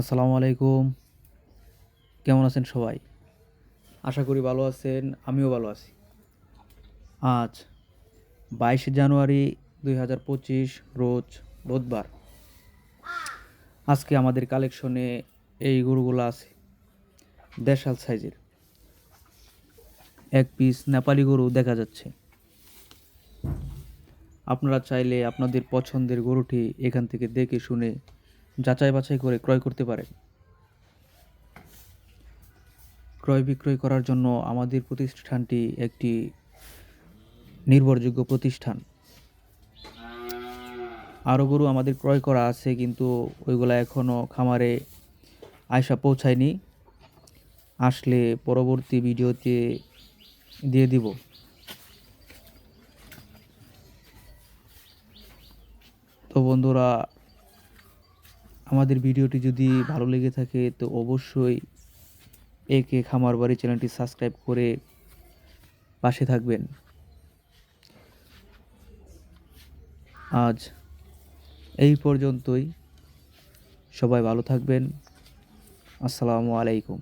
আসসালামু আলাইকুম। কেমন আছেন সবাই? আশা করি ভালো আছেন, আমিও ভালো আছি। আজ বাইশে জানুয়ারি দুই হাজার পঁচিশ, রোজ বুধবার। আজকে আমাদের কালেকশনে এই গরুগুলো আছে, দেশাল সাইজের। এক পিস নেপালি গরু দেখা যাচ্ছে। আপনারা চাইলে আপনাদের পছন্দের গরুটি এখান থেকে দেখে শুনে যাচাই বাছাই করে ক্রয় করতে পারে। ক্রয় বিক্রয় করার জন্য আমাদের প্রতিষ্ঠানটি একটি নির্ভরযোগ্য প্রতিষ্ঠান। আরও গরু আমাদের ক্রয় করা আছে, কিন্তু ওইগুলা এখনও খামারে আয়সা পৌঁছায়নি। আসলে পরবর্তী ভিডিওতে দিয়ে দিব। তো বন্ধুরা আমাদের ভিডিওটি যদি ভালো লেগে থাকে, তো অবশ্যই একে খামার বাড়ি চ্যানেলটি সাবস্ক্রাইব করে পাশে থাকবেন। আজ এই পর্যন্তই। সবাই ভালো থাকবেন। আসসালামু আলাইকুম।